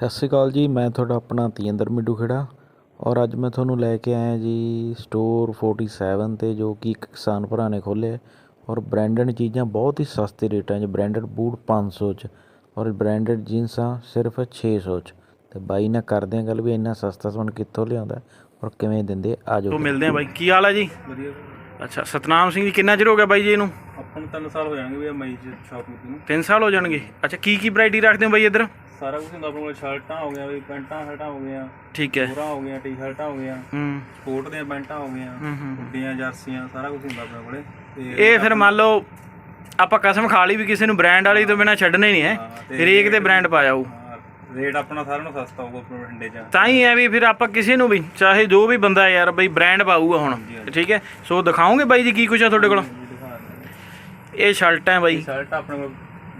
ਸਤਿ ਸ਼੍ਰੀ ਅਕਾਲ ਜੀ ਮੈਂ ਤੁਹਾਡਾ ਆਪਣਾ ਤੇਜਿੰਦਰ ਮਿੱਡੂ ਖੇੜਾ ਔਰ ਅੱਜ ਮੈਂ ਤੁਹਾਨੂੰ ਲੈ ਕੇ ਆਇਆ ਜੀ ਸਟੋਰ 47 'ਤੇ ਜੋ ਕਿ ਇੱਕ ਕਿਸਾਨ ਭਰਾ ਨੇ ਖੋਲ੍ਹਿਆ ਔਰ ਬ੍ਰਾਂਡਡ ਚੀਜ਼ਾਂ ਬਹੁਤ ਹੀ ਸਸਤੇ ਰੇਟਾਂ 'ਚ ਬ੍ਰਾਂਡਡ ਬੂਟ 500 'ਚ ਔਰ ਬ੍ਰਾਂਡਡ ਜੀਨਸਾਂ ਸਿਰਫ 600 'ਚ। ਤੇ ਬਾਈ ਨਾਲ ਕਰਦੇ ਹਾਂ ਗੱਲ ਵੀ ਇੰਨਾ ਸਸਤਾ ਸਮਾਨ ਕਿੱਥੋਂ ਲਿਆਉਂਦਾ ਔਰ ਕਿਵੇਂ ਦਿੰਦੇ ਆ ਜਾਓ ਤੋਂ ਮਿਲਦੇ ਆ ਬਾਈ? ਕੀ ਹਾਲ ਹੈ ਜੀ? ਵਧੀਆ ਅੱਛਾ ਸਤਨਾਮ ਸਿੰਘ ਜੀ ਕਿੰਨਾ ਚਿਰ ਹੋ ਗਿਆ ਬਾਈ ਜੀ ਇਹਨੂੰ? ਆਪਾਂ ਨੂੰ ਤਿੰਨ ਸਾਲ ਹੋ ਜਾਣਗੇ ਵੀ ਮਈ ਚ ਸ਼ਾਪ ਨੂੰ। 3 ਸਾਲ ਹੋ ਜਾਣਗੇ। ਅੱਛਾ ਕੀ ਕੀ ਵੈਰਾਈਟੀ ਰੱਖਦੇ ਹੋ ਬਾਈ ਇੱਧਰ? ਸਾਰਾ ਕੁਝ ਹੁੰਦਾ ਆਪਣੇ ਕੋਲ ਸ਼ਰਟਾਂ ਹੋ ਗਿਆ ਵੀ ਪੈਂਟਾਂ ਸ਼ਰਟਾਂ ਹੋ ਗਈਆਂ ਠੀਕ ਹੈ। ਪੂਰਾ ਹੋ ਗਿਆ ਟੀ-ਸ਼ਰਟਾਂ ਹੋ ਗਈਆਂ ਹੂੰ। ਸਪੋਰਟ ਦੀਆਂ ਪੈਂਟਾਂ ਹੋ ਗਈਆਂ ਹੂੰ ਹੂੰ ਹੁੱਡੀਆਂ ਜਰਸੀਆਂ ਸਾਰਾ ਕੁਝ ਹੁੰਦਾ ਆਪਣੇ ਕੋਲੇ। ਤੇ ਇਹ ਫਿਰ ਮੰਨ ਲਓ ਆਪਾਂ ਕਸਮ ਖਾ ਲਈ ਵੀ ਕਿਸੇ ਨੂੰ ਬ੍ਰਾਂਡ ਵਾਲੀ ਤੋਂ ਬਿਨਾ ਛੱਡਣਾ ਹੀ ਨਹੀਂ ਹੈ। ਤੇ ਹਰੇਕ ਦੇ ਬ੍ਰਾਂਡ ਪਾ ਜਾਊ ਰੇਟ ਆਪਣਾ ਸਾਰਿਆਂ ਨੂੰ ਸਸਤਾ ਹੋਊਗਾ ਆਪਣੇ ਬਠਿੰਡੇ 'ਚ। ਤਾਂ ਹੀ ਹੈ ਵੀ ਫਿਰ ਆਪਾਂ ਕਿਸੇ ਨੂੰ ਵੀ ਚਾਹੇ ਜੋ ਵੀ ਬੰਦਾ ਯਾਰ ਬਈ ਬ੍ਰਾਂਡ ਪਾਊਗਾ ਹੁਣ ਠੀਕ ਹੈ? ਸੋ ਦਿਖਾਓਗੇ ਬਾਈ ਜੀ ਕੀ ਕੁਛ ਆ ਤੁਹਾਡੇ ਕੋਲ? ਇਹ ਸ਼ਰਟਾਂ ਹੈ ਬਾਈ। ਸ਼ਰਟ ਆਪਣੇ ਕੋਲ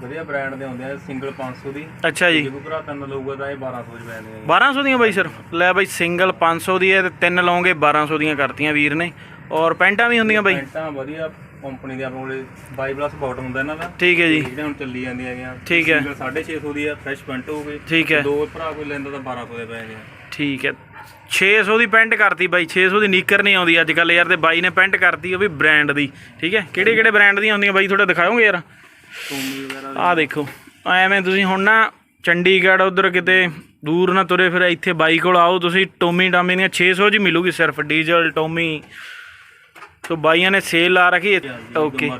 ਵਧੀਆ ਬ੍ਰਾਂਡ ਦੇ ਹੁੰਦੇ ਆ ਸਿੰਗਲ 500 ਦੀ। ਅੱਛਾ ਜੀ। ਜੇ ਕੋਈ ਭਰਾ ਤਿੰਨ ਲਊਗਾ ਤਾਂ ਇਹ 1200 ਚ ਪੈ ਜਾਣਗੇ 1200 ਦੀਆਂ ਬਾਈ ਸਰ ਲੈ ਬਾਈ ਸਿੰਗਲ 500 ਦੀ ਹੈ ਤੇ ਤਿੰਨ ਲਓਗੇ 1200 ਦੀਆਂ ਕਰਤੀਆਂ ਵੀਰ ਨੇ। ਔਰ ਪੈਂਟਾਂ ਵੀ ਹੁੰਦੀਆਂ ਬਾਈ? ਪੈਂਟਾਂ ਵਧੀਆ ਕੰਪਨੀ ਦੇ ਆਪਣੇ ਕੋਲੇ 22 ਪਲੱਸ ਬਾਟਮ ਹੁੰਦਾ ਇਹਨਾਂ ਦਾ। ਠੀਕ ਹੈ ਜੀ। ਜਿਹੜੇ ਹੁਣ ਚੱਲੀ ਜਾਂਦੀਆਂ ਹੈਗੀਆਂ। ਠੀਕ ਹੈ। ਸਿੰਗਲ 650 ਦੀ ਆ ਫਰੈਸ਼ ਪੈਂਟ ਹੋਊਗੀ। ਠੀਕ ਹੈ। ਦੋ ਭਰਾ ਕੋਈ ਲੈਂਦਾ ਤਾਂ 1200 ਦੇ ਪੈ ਜਾਣਗੇ। ਠੀਕ ਹੈ। 600 ਦੀ ਪੈਂਟ ਕਰਤੀ ਬਾਈ। 600 ਦੀ ਨੀਕਰ ਨਹੀਂ ਆਉਂਦੀ। ਅੱਜ ਕੱਲ ਯਾਰ ਤੇ ਬਾਈ ਨੇ ਪੈਂਟ ਕਰਤੀ ਉਹ ਵੀ ਬ੍ਰਾਂਡ ਦੀ। ਠੀਕ ਹੈ। ਕਿਹੜੇ ਕਿਹੜੇ ਬ੍ਰਾਂਡ ਦੀਆਂ ਹੁੰਦੀਆਂ ਬਾਈ? ਥੋੜਾ ਦਿਖਾਓਗੇ ਯਾਰ। ਵਗੈਰਾ ਆਹ ਦੇਖੋ ਐਵੇਂ ਤੁਸੀਂ ਹੁਣ ਨਾ ਚੰਡੀਗੜ੍ਹ ਉਧਰ ਕਿਤੇ ਦੂਰ ਨਾ ਤੁਰੇ ਫਿਰ ਇੱਥੇ ਬਾਈ ਕੋਲ ਆਓ ਤੁਸੀਂ ਟੋਮੀ ਟਾਮੀ ਦੀਆਂ 600 ਜੀ ਮਿਲੂਗੀ ਸਿਰਫ ਡੀਜ਼ਲ ਟੋਮੀ। ਸੋ ਬਾਈਆਂ ਨੇ ਸੇਲ ਲਾ ਰੱਖੀ ਹੈ। ਓਕੇ।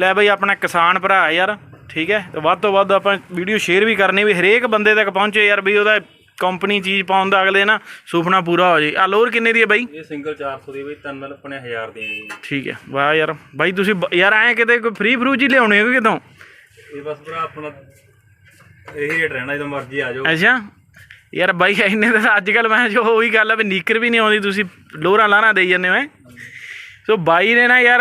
ਲੈ ਬਾਈ ਆਪਣਾ ਕਿਸਾਨ ਭਰਾ ਯਾਰ ਠੀਕ ਹੈ? ਤੇ ਵੱਧ ਤੋਂ ਵੱਧ ਆਪਾਂ ਵੀਡੀਓ ਸ਼ੇਅਰ ਵੀ ਕਰਨੀ ਵੀ ਹਰੇਕ ਬੰਦੇ ਤੱਕ ਪਹੁੰਚੇ ਯਾਰ ਵੀ ਉਹਦਾ ਕੰਪਨੀ ਚੀਜ਼ ਪਾਉਣ ਦਾ ਅਗਲੇ ਨਾ ਸੁਪਨਾ ਪੂਰਾ ਹੋ ਜੇ। ਆ ਲੋਰ ਕਿੰਨੇ ਦੀ ਹੈ ਬਾਈ? ਇਹ ਸਿੰਗਲ 400 ਦੀ ਬਈ ਤਿੰਨ ਆਪਣੇ 1000 ਦੀ ਠੀਕ ਹੈ ਵਾਹ ਯਾਰ। ਬਾਈ ਤੁਸੀਂ ਯਾਰ ਐਂ ਕਿਤੇ ਕੋਈ ਫ੍ਰੀ ਫਰੂਜ ਹੀ ਲਿਆਉਣੇ ਹੋ ਕਿਤੋਂ? ਇਹ ਬਸ ਭਰਾ ਆਪਣਾ ਇਹੀ ਰੇਟ ਰਹਿਣਾ ਜਦੋਂ ਮਰਜ਼ੀ ਆ ਜਾਓ। ਅੱਛਾ? ਯਾਰ ਬਾਈ ਇੰਨੇ ਤਾਂ ਅੱਜ ਕੱਲ ਮੈਂ ਜੋ ਉਹੀ ਗੱਲ ਆ ਵੀ ਨੀਕਰ ਵੀ ਨਹੀਂ ਆਉਂਦੀ ਤੁਸੀਂ ਲੋਰਾਂ ਲਾਣਾ ਦੇਈ ਜਾਂਦੇ ਹੋ ਹੈਂ। ਸੋ ਬਾਈ ਨੇ ਨਾ ਯਾਰ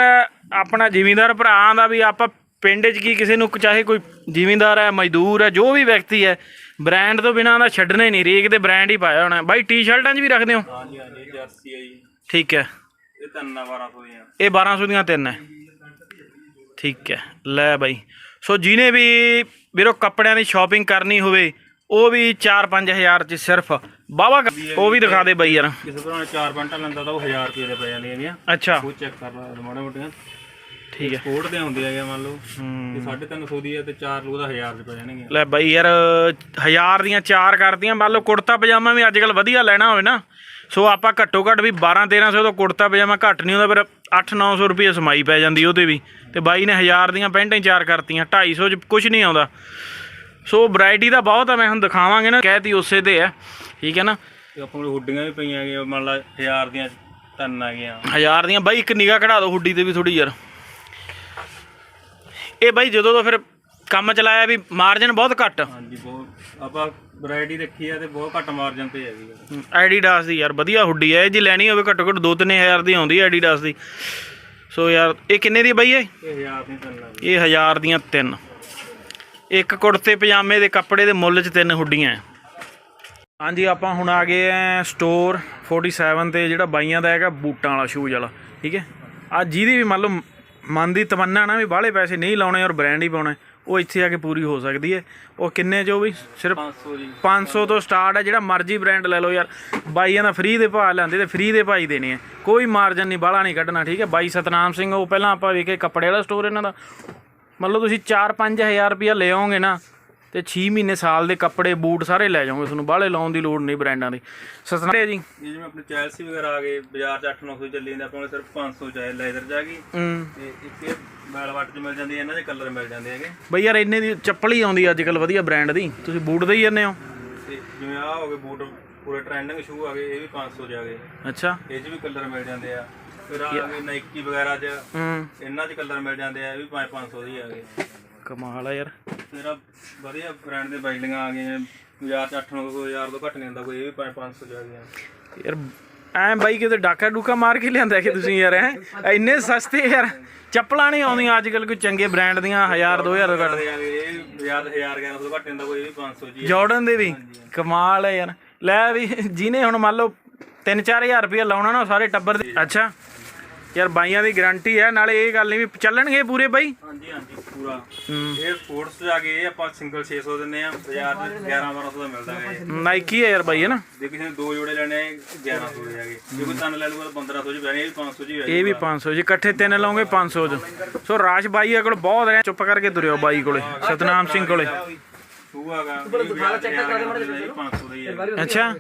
ਆਪਣਾ ਜ਼ਿਮੀਂਦਾਰ ਭਰਾਵਾਂ ਦਾ ਵੀ ਆਪਾਂ ਪਿੰਡ 'ਚ ਕੀ ਕਿਸੇ ਨੂੰ ਚਾਹੇ ਕੋਈ ਜ਼ਿਮੀਂਦਾਰ ਹੈ ਮਜ਼ਦੂਰ ਹੈ ਜੋ ਵੀ ਵਿਅਕਤੀ ਹੈ ਬ੍ਰਾਂਡ ਤੋਂ ਬਿਨਾਂ ਦਾ ਛੱਡਣਾ ਹੀ ਨਹੀਂ ਰੇਕ ਦੇ ਬ੍ਰਾਂਡ ਹੀ ਪਾਇਆ ਹੋਣਾ। ਬਾਈ ਟੀ-ਸ਼ਰਟਾਂ 'ਚ ਵੀ ਰੱਖਦੇ ਹੋ? ਹਾਂਜੀ ਹਾਂਜੀ ਇਹ ਜਰਸੀ ਹੈ ਜੀ। ਠੀਕ ਹੈ। ਇਹ ਤਿੰਨ ਆ 1200 ਦੀਆਂ। ਇਹ 1200 ਦੀਆਂ ਤਿੰਨ ਹੈ। ਠੀਕ ਹੈ। ਲੈ ਬਾਈ ਸੋ ਜਿਹਨੇ ਵੀ ਵੀਰੋ ਕੱਪੜਿਆਂ ਦੀ ਸ਼ਾਪਿੰਗ ਕਰਨੀ ਹੋਵੇ ਉਹ ਵੀ 4-5000 ਚ ਸਿਰਫ। ਬਾਵਾ ਉਹ ਵੀ ਦਿਖਾ ਦੇ ਬਾਈ ਯਾਰ। ਕਿਸੇ ਭਰਾ ਨੇ ਚਾਰ ਪੈਂਟਾਂ ਲੈਂਦਾ ਤਾਂ ਉਹ 1000 ਰੁਪਏ ਦੇ ਪੈ ਜਾਂਦੀਆਂ ਹੈਗੀਆਂ ਅੱਛਾ। ਉਹ ਚੈੱਕ ਕਰ ਲਾ ਮਾੜਾ ਮੋਟੀਆਂ। ਠੀਕ ਹੈ। ਸਪੋਰਟ ਦੇ ਹੁੰਦੇ ਹੈਗੇ ਮੰਨ ਲਓ। ਇਹ 350 ਦੀ ਹੈ ਤੇ ਚਾਰ ਲੂ ਦਾ 1000 ਦੇ ਪੈ ਜਾਣਗੇ ਲੈ ਬਾਈ ਯਾਰ ਹਜ਼ਾਰ ਦੀਆਂ ਚਾਰ ਕਰਦੀਆਂ ਮੰਨ ਲਓ ਕੁੜਤਾ ਪਜਾਮਾ ਵੀ ਅੱਜ ਕੱਲ ਵਧੀਆ ਲੈਣਾ ਹੋਵੇ ਨਾ। ਸੋ ਆਪਾਂ ਘੱਟੋ ਘੱਟ ਵੀ 12 1300 ਤੋਂ ਕੁੜਤਾ ਪਜਾਮਾ ਘੱਟ ਨਹੀਂ ਹੁੰਦਾ ਫਿਰ 8-900 ਰੁਪਏ ਸਮਾਈ ਪੈ ਜਾਂਦੀ ਉਹਦੇ ਵੀ ਤੇ ਬਾਈ ਨੇ ਹਜ਼ਾਰ ਦੀਆਂ ਪੈਂਟਾਂ ਹੀ ਚਾਰ ਕਰਤੀਆਂ 250 ਚ ਕੁਝ ਨਹੀਂ ਆਉਂਦਾ। ਸੋ ਵੈਰਾਈਟੀ ਦਾ ਬਹੁਤ ਆ ਮੈਂ ਹੁਣ ਦਿਖਾਵਾਂਗੇ ਨਾ ਕਹਿਤੀ ਉਸੇ ਤੇ ਹੈ ਠੀਕ ਹੈ ਨਾ? ਤੇ ਆਪਣੇ ਕੋਲ ਹੁੱਡੀਆਂ ਵੀ ਪਈਆਂ ਹੈਗੀਆਂ ਮੰਨ ਲਾ 1000 ਦੀਆਂ ਤਿੰਨ ਆ ਗਈਆਂ। ਹਜ਼ਾਰ ਦੀਆਂ ਬਾਈ ਇੱਕ ਨਿਗਾਹ ਕਢਾ ਦਿਓ ਹੁੱਡੀ ਤੇ ਵੀ ਥੋੜੀ ਯਾਰ। ਇਹ ਬਾਈ ਜਦੋਂ ਤੋਂ ਫਿਰ ਕੰਮ ਚਲਾਇਆ ਵੀ ਮਾਰਜਨ ਬਹੁਤ ਘੱਟ। ਹਾਂਜੀ ਬਹੁਤ। ਆਪਾਂ ਵੈਰਾਈਟੀ ਰੱਖੀ ਆ ਤੇ ਬਹੁਤ ਘੱਟ ਮਾਰਜਨ ਤੇ ਹੈਗੀ ਐਡੀਡਾਸ ਦੀ ਯਾਰ ਵਧੀਆ ਹੁੱਡੀ ਹੈ ਇਹ ਜੇ ਲੈਣੀ ਹੋਵੇ ਘੱਟੋ ਘੱਟ 2-3000 ਦੀ ਆਉਂਦੀ ਹੈ ਐਡੀਡਾਸ ਦੀ। ਸੋ ਯਾਰ ਇਹ ਕਿੰਨੇ ਦੀ ਬਾਈ ਇਹ? ਇਹ 1000 ਦੀਆਂ ਤਿੰਨ ਆ ਗਈਆਂ ਇਹ ਹਜ਼ਾਰ ਦੀਆਂ ਤਿੰਨ। ਇੱਕ ਕੁੜਤੇ ਪਜਾਮੇ ਦੇ ਕੱਪੜੇ ਦੇ ਮੁੱਲ 'ਚ ਤਿੰਨ ਹੁੱਡੀਆਂ। ਹੈ। ਹਾਂਜੀ ਆਪਾਂ ਹੁਣ ਆ ਗਏ ਆ ਸਟੋਰ 47 ਤੇ ਜਿਹੜਾ ਬਾਈਆਂ ਦਾ ਹੈਗਾ ਬੂਟਾਂ ਵਾਲਾ ਸ਼ੂਜ਼ ਵਾਲਾ ਠੀਕ ਹੈ? ਆ ਜਿਹਦੀ ਵੀ ਮੰਨ ਲਓ ਮਨ ਦੀ ਤਮੰਨਾ ਨਾ ਵੀ ਬਾਹਲੇ ਪੈਸੇ ਨਹੀਂ ਲਾਉਣੇ ਔਰ ਬ੍ਰਾਂਡ ਹੀ ਪਾਉਣਾ। ਉਹ ਇੱਥੇ ਆ ਕੇ ਪੂਰੀ ਹੋ ਸਕਦੀ ਹੈ। ਉਹ ਕਿੰਨੇ ਜੋ ਵੀ? ਸਿਰਫ 500 ਜੀ। 500 ਤੋਂ ਸਟਾਰਟ ਹੈ ਜਿਹੜਾ ਮਰਜ਼ੀ ਬ੍ਰਾਂਡ ਲੈ ਲਓ ਯਾਰ। ਬਾਈਆਂ ਦਾ ਫ੍ਰੀ ਦੇ ਭਾਅ ਲੈਂਦੇ ਤੇ ਫ੍ਰੀ ਦੇ ਭਾਈ ਦੇਣੇ ਆ। ਕੋਈ ਮਾਰਜਨ ਨਹੀਂ ਬਾਹਲਾ ਨਹੀਂ ਕੱਢਣਾ ਠੀਕ ਹੈ? ਬਾਈ ਸਤਨਾਮ ਸਿੰਘ ਉਹ ਪਹਿਲਾਂ ਆਪਾਂ ਵੇਖੇ ਕੱਪੜੇ ਵਾਲਾ ਸਟੋਰ ਇਹਨਾਂ ਦਾ। ਮਤਲਬ ਤੁਸੀਂ 4-5000 ਰੁਪਇਆ ਲੈ ਆਓਗੇ ਨਾ ਤੇ 6 ਮਹੀਨੇ ਸਾਲ ਦੇ ਕੱਪੜੇ ਬੂਟ ਸਾਰੇ ਲੈ ਜਾਓਗੇ ਤੁਹਾਨੂੰ ਬਾਹਲੇ ਲਾਉਣ ਦੀ ਲੋੜ ਨਹੀਂ ਬ੍ਰਾਂਡਾਂ ਦੀ। ਸਤਨਾਮ ਜੀ। ਜਿਵੇਂ ਆਪਣੇ ਚੈਲਸੀ ਵਗੈਰਾ ਆ ਗਏ ਬਾਜ਼ਾਰ 'ਚ 8-900 ਚੱਲੀ ਜਾਂਦੇ ਆਪਾਂ ਕੋਲ ਸਿਰਫ 500 ਚ ਆਏ ਲੈਦਰ ਜਾ ਗਈ। ਹੂੰ। ਤੇ ਇੱਕ ਇਹ ਬੈਲ ਵੱਟ 'ਚ ਮਿਲ ਜਾਂਦੀ ਹੈ ਇਹਨਾਂ ਦੇ ਕਲਰ ਮਿਲ ਜਾਂਦੇ ਹੈਗੇ। ਬਈ ਯਾਰ ਇੰਨੇ ਦੀ ਚੱਪਲ ਹੀ ਆਉਂਦੀ ਅੱਜ ਕੱਲ ਵਧੀਆ ਬ੍ਰਾਂਡ ਦੀ। ਤੁਸੀਂ ਬੂਟ ਦੇ ਹੀ ਜਾਂਦੇ ਹੋ। ਤੇ ਜਿਵੇਂ ਆ ਹੋ ਗਏ ਬੂਟ ਪੂਰੇ ਟ੍ਰੈਂਡਿੰਗ ਸ਼ੂ ਆ ਗਏ ਇਹ ਵੀ 500 ਚ ਆ ਗਏ। ਅੱਛਾ। ਇਹ 'ਚ ਵੀ ਕਲਰ ਮਿਲ ਜਾਂਦੇ ਆ। ਫਿਰ ਆ ਗਏ ਨਾਈਕੀ ਵਗੈਰਾ 'ਚ ਹੂੰ। ਇਹਨਾਂ 'ਚ ਕਲਰ ਮਿਲ ਜਾਂਦੇ ਆ ਇਹ ਵੀ 5-500 ਦੇ ਆ ਗਏ। ਕਮਾਲ ਆ ਯਾਰ। ਆ ਵਧੀਆ ਬ੍ਰਾਂਡ ਦੇ ਬਾਈਲਿੰਗਾਂ ਆ ਗਈਆਂ ਬਾਜ਼ਾਰ 'ਚ 8-900 ਹਜ਼ਾਰ ਤੋਂ ਘੱਟ ਨਹੀਂ ਹੁੰਦਾ ਕੋਈ ਇਹ ਵੀ 5-500 ਚ ਆ ਗਈਆਂ। ਯਾਰ ਐ ਬਾਈ ਕਿਤੇ ਡਾਕਾ ਡੂਕਾ ਮਾਰ ਕੇ ਲਿਆਂਦਾ ਕਿ ਤੁਸੀਂ ਯਾਰ ਐ ਇੰਨੇ ਸਸਤੇ ਯਾਰ ਚੱਪਲਾਂ ਨਹੀਂ ਆਉਂਦੀਆਂ ਅੱਜ ਕੱਲ ਕੋਈ ਚੰਗੇ ਬ੍ਰਾਂਡ ਦੀਆਂ 1000 2000 ਤੋਂ ਘੱਟ। ਇਹ ਬਾਜ਼ਾਰ 'ਚ 1000 1100 ਤੋਂ ਘੱਟ ਨਹੀਂ ਹੁੰਦਾ ਕੋਈ ਇਹ ਵੀ 500 ਜੀ ਜਾਰਡਨ ਦੇ ਵੀ ਕਮਾਲ ਹੈ ਯਾਰ। ਲੈ ਵੀ ਜਿਹਨੇ ਹੁਣ ਮੰਨ ਲਓ 3-4000 ਰੁਪਏ ਲਾਉਣਾ ਨਾ ਸਾਰੇ ਟੱਬਰ ਦੇ ਅੱਛਾ। ਯਾਰ ਬਾਈਆਂ ਦੀ ਗਾਰੰਟੀ ਹੈ ਨਾਲੇ ਇਹ ਗੱਲ ਨਹੀਂ ਵੀ ਚੱਲਣਗੇ ਪੂਰੇ ਬਾਈ? ਹਾਂਜੀ ਹਾਂਜੀ। ਪੂਰਾ। ਹੂੰ। ਇਹ ਸਪੋਰਟਸ ਜਾ ਕੇ ਇਹ ਆਪਾਂ ਸਿੰਗਲ 600 ਦਿੰਨੇ ਆ ਬਾਜ਼ਾਰ 'ਚ 11 1200 ਦਾ ਮਿਲਦਾ ਹੈ। ਨਾਈਕੀ ਹੈ ਯਾਰ ਬਾਈ ਹੈ ਨਾ? ਜੇ ਕਿਸੇ ਨੇ ਦੋ ਜੋੜੇ ਲੈਣੇ ਆ, 1100 ਦੇ ਜਾਗੇ ਜੇ ਕੋਈ ਤਿੰਨ ਲੈ ਲੂਗਾ ਤਾਂ 1500 ਚ ਪੈਣੇ ਇਹ ਵੀ 500 ਚ ਹੀ ਇਹ ਵੀ 500 ਜੀ ਇਕੱਠੇ ਤਿੰਨ ਲਓਗੇ 500 ਚ। ਸੋ ਰਾਜ ਬਾਈ ਕੋਲ ਬਹੁਤ ਹੈ ਚੁੱਪ ਕਰਕੇ ਤੁਰਿਓ ਬਾਈ ਕੋਲੇ। ਸਤਨਾਮ ਸਿੰਘ ਕੋਲੇ। ਉਹ ਹੈਗਾ ਇਹ ਬਾਜ਼ਾਰ 'ਚ 500 ਦਾ ਹੀ ਹੈ। ਅੱਛਾ।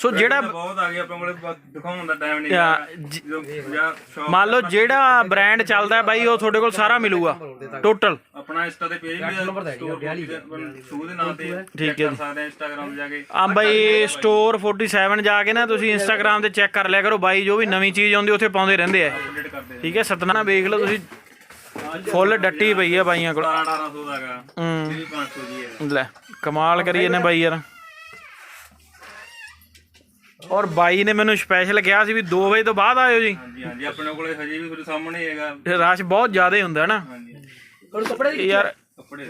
ਸੋ ਜਿਹੜਾ ਬਹੁਤ ਆ ਗਿਆ ਆਪਣੇ ਕੋਲੇ ਦਿਖਾਉਣ ਦਾ ਟਾਈਮ ਨਹੀਂ ਹੈਗਾ। ਜ- ਮੰਨ ਲਓ ਜਿਹੜਾ ਬ੍ਰਾਂਡ ਚੱਲਦਾ ਹੈ ਬਾਈ ਉਹ ਤੁਹਾਡੇ ਕੋਲ ਸਾਰਾ ਮਿਲੂਗਾ। ਟੋਟਲ ਆਪਣਾ ਇੰਸਟਾ ਤੇ ਪੇਜ ਵੀ ਹੈ ਸਟੋਰ ਸ਼ੂ ਦੇ ਨਾਮ ਤੇ ਠੀਕ ਹੈ ਕਰ ਸਕਦੇ ਆ ਇੰਸਟਾਗ੍ਰਾਮ ਤੇ ਜਾ ਕੇ। ਆ ਬਾਈ ਸਟੋਰ 47 ਜਾ ਕੇ ਨਾ ਤੁਸੀਂ ਇੰਸਟਾਗ੍ਰam ਤੇ ਚੈੱਕ ਕਰ ਲਿਆ ਕਰੋ ਬਾਈ ਜੋ ਵੀ ਨਵੀਂ ਚੀਜ਼ ਆਉਂਦੀ ਉੱਥੇ ਪਾਉਂਦੇ ਰਹਿੰਦੇ ਆ। ਠੀਕ ਹੈ ਸਤਨਾਮ ਵੇਖ ਲਓ ਤੁਸੀਂ। ਫੁੱਲ ਡੱਟੀ ਪਈ ਆ ਬਾਈਆਂ ਕੋਲ। 1800 ਦਾ ਹੈਗਾ। ਹੂੰ। ਇਹ ਵੀ 500 ਦੀ ਹੈ। ਲੈ ਕਮਾਲ ਕਰੀ ਇਹਨੇ ਬਾਈ ਯਾਰ। ਔਰ ਬਾਈ ਨੇ ਮੈਨੂੰ ਸਪੈਸ਼ਲ ਕਿਹਾ ਸੀ ਵੀ 2 ਵਜੇ ਤੋਂ ਬਾਅਦ ਆਇਓ ਜੀ। ਹਾਂਜੀ ਹਾਂਜੀ ਆਪਣੇ ਕੋਲੇ ਹਜੇ ਵੀ ਤੁਹਾਡੇ ਸਾਹਮਣੇ ਹੀ ਹੈਗਾ। ਰਸ਼ ਬਹੁਤ ਜ਼ਿਆਦਾ ਹੁੰਦਾ ਨਾ। ਹਾਂਜੀ। ਯਾਰ ਕੱਪੜੇ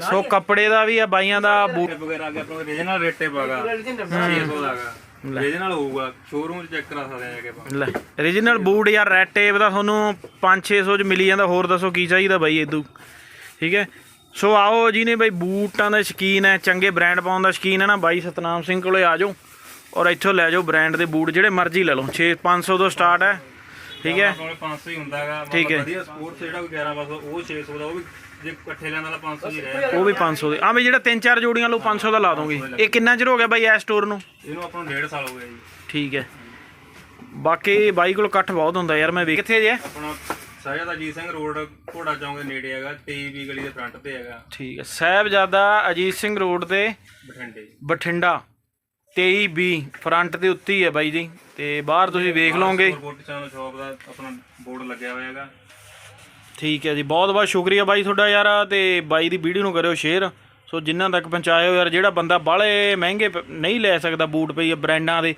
ਸੋ ਕੱਪੜੇ ਦਾ ਵੀ ਆ ਬਾਈਆਂ ਦਾ ਬੂਟ ਵਗੈਰਾ ਆ ਗਿਆ ਆਪਣੇ ਰੀਜਨਲ ਰੇਟੇ ਪਾਗਾ 600 ਦਾ ਹੈਗਾ ਰੀਜਨਲ ਹੋਊਗਾ ਸ਼ੋਰੂਮ 'ਚ ਚੈੱਕ ਕਰਾ ਸਕਦੇ ਆ ਜਾ ਕੇ ਲੈ origignal ਬੂਟ ਯਾਰ ਰੈਡ ਟੇਪ ਦਾ ਤੁਹਾਨੂੰ 5-600 ਚ ਮਿਲੀ ਜਾਂਦਾ ਹੋਰ ਦੱਸੋ ਕੀ ਚਾਹੀਦਾ ਬਾਈ ਇਦੂ ਠੀਕ ਹੈ? ਸੋ ਆਓ ਜਿਹਨੇ ਬਾਈ ਬੂਟਾਂ ਦਾ ਸ਼ਕੀਨ ਹੈ ਚੰਗੇ ਬ੍ਰਾਂਡ ਪਾਉਣ ਦਾ ਸ਼ਕੀਨ ਹੈ ਨਾ। ਬਾਈ ਸਤਨਾਮ ਸਿੰਘ ਕੋਲੇ ਆ ਜਾਓ। ਔਰ ਇੱਥੋਂ ਲੈ ਜਾਓ ਬ੍ਰਾਂਡ ਦੇ ਬੂਟ ਜਿਹੜੇ ਮਰਜ਼ੀ ਲੈ ਲਓ। 6 500 ਤੋਂ ਸਟਾਰਟ ਹੈ। ਠੀਕ ਹੈ? ਆਪਣੇ ਕੋਲੇ 500 ਹੀ ਹੁੰਦਾ ਹੈਗਾ। ਠੀਕ ਹੈ। ਵਧੀਆ ਸਪੋਰਟਸ ਜਿਹੜਾ ਕੋਈ 11 ਬਸ ਉਹ 600 ਦਾ ਉਹ ਵੀ ਜੇ ਇਕੱਠੇ ਲੈਣ ਵਾਲਾ 500 ਹੀ ਰਹੇ ਉਹ ਵੀ 500 ਦੇ। ਆ ਵੀ ਜਿਹੜਾ ਤਿੰਨ ਚਾਰ ਜੋੜੀਆਂ ਲਓ 500 ਦਾ ਲਾ ਦੋਗੇ। ਇਹ ਕਿੰਨਾ ਚਿਰ ਹੋ ਗਿਆ ਬਾਈ ਐ ਸਟੋਰ ਨੂੰ? ਇਹਨੂੰ ਆਪਾਂ ਨੂੰ 1.5 ਸਾਲ ਹੋ ਗਿਆ ਜੀ। ਠੀਕ ਹੈ। ਬਾਕੀ ਬਾਈ ਕੋਲ ਇਕੱਠ ਬਹੁਤ ਹੁੰਦਾ ਯਾਰ ਮੈਂ ਵੇਖ ਕਿੱਥੇ ਜੇ? ਆਪਣਾ ਸਾਹਿਬਜ਼ਾਦਾ ਅਜੀਤ ਸਿੰਘ ਰੋਡ ਘੋੜਾ ਚੌਂਕ ਦੇ ਨੇੜੇ ਹੈਗਾ 23 ਗਲੀ ਦੇ ਫਰੰਟ ਤੇ ਹੈਗਾ। ਠੀਕ ਹੈ। ਸਾਹਿਬਜ਼ਾਦਾ ਅਜੀਤ ਸਿੰਘ ਰੋਡ ਤੇ ਬਠਿੰਡੇ ਬਠਿੰਡਾ। 23B ਫਰੰਟ ਦੇ ਉੱਤੇ ਹੀ ਹੈ ਬਾਈ ਜੀ। ਤੇ ਬਾਹਰ ਤੁਸੀਂ ਵੇਖ ਲਓਗੇ। ਬੋਟ ਚੈਨਲ ਸ਼ਾਪ ਦਾ ਆਪਣਾ ਬੋਰਡ ਲੱਗਿਆ ਹੋਇਆ ਹੈਗਾ। ਠੀਕ ਹੈ ਜੀ ਬਹੁਤ ਬਹੁਤ ਸ਼ੁਕਰੀਆ ਬਾਈ ਤੁਹਾਡਾ ਯਾਰ ਤੇ ਬਾਈ ਦੀ ਵੀਡੀਓ ਨੂੰ ਕਰਿਓ ਸ਼ੇਅਰ ਸੋ ਜਿਨ੍ਹਾਂ ਤੱਕ ਪਹੁੰਚਾਇਓ ਯਾਰ ਜਿਹੜਾ ਬੰਦਾ ਬਾਹਲੇ ਮਹਿੰਗੇ ਪ- ਨਹੀਂ ਲੈ ਸਕਦਾ ਬੂਟ ਪਈ ਬ੍ਰਾਂਡਾਂ ਦੇ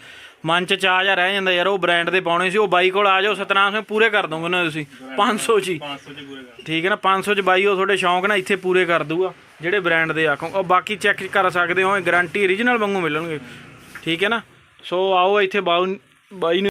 ਮਨ ਚ ਚਾਹ ਜਾ ਰਹਿ ਜਾਂਦਾ ਯਾਰ ਉਹ ਬ੍ਰਾਂਡ ਦੇ ਪਾਉਣੇ ਸੀ ਉਹ ਬਾਈ ਕੋਲ ਆ ਜਾਓ ਸਤਨਾਮ ਸਿੰਘ ਪੂਰੇ ਕਰ ਦੋਗੇ ਨਾ ਤੁਸੀਂ 500 ਚ ਹੀ। 500 ਚ ਪੂਰੇ ਕਰ ਠੀਕ ਹੈ ਨਾ 500 ਚ ਬਾਈ ਉਹ ਤੁਹਾਡੇ ਸ਼ੌਂਕ ਨਾਲ ਇੱਥੇ ਪੂਰੇ ਕਰ ਦੂਗਾ ਜਿਹੜੇ ਬ੍ਰਾਂਡ ਦੇ ਆਖੋ। ਉਹ ਬਾਕੀ ਚੈੱਕ ਕਰ ਸਕਦੇ ਹੋ ਗਾਰੰਟੀ origignal ਵਾਂਗੂ ਮਿਲਣਗੇ। ਠੀਕ ਹੈ ਨਾ? ਸੋ ਆਓ ਇੱਥੇ ਬਾਊ ਬਾਈ ਨੂੰ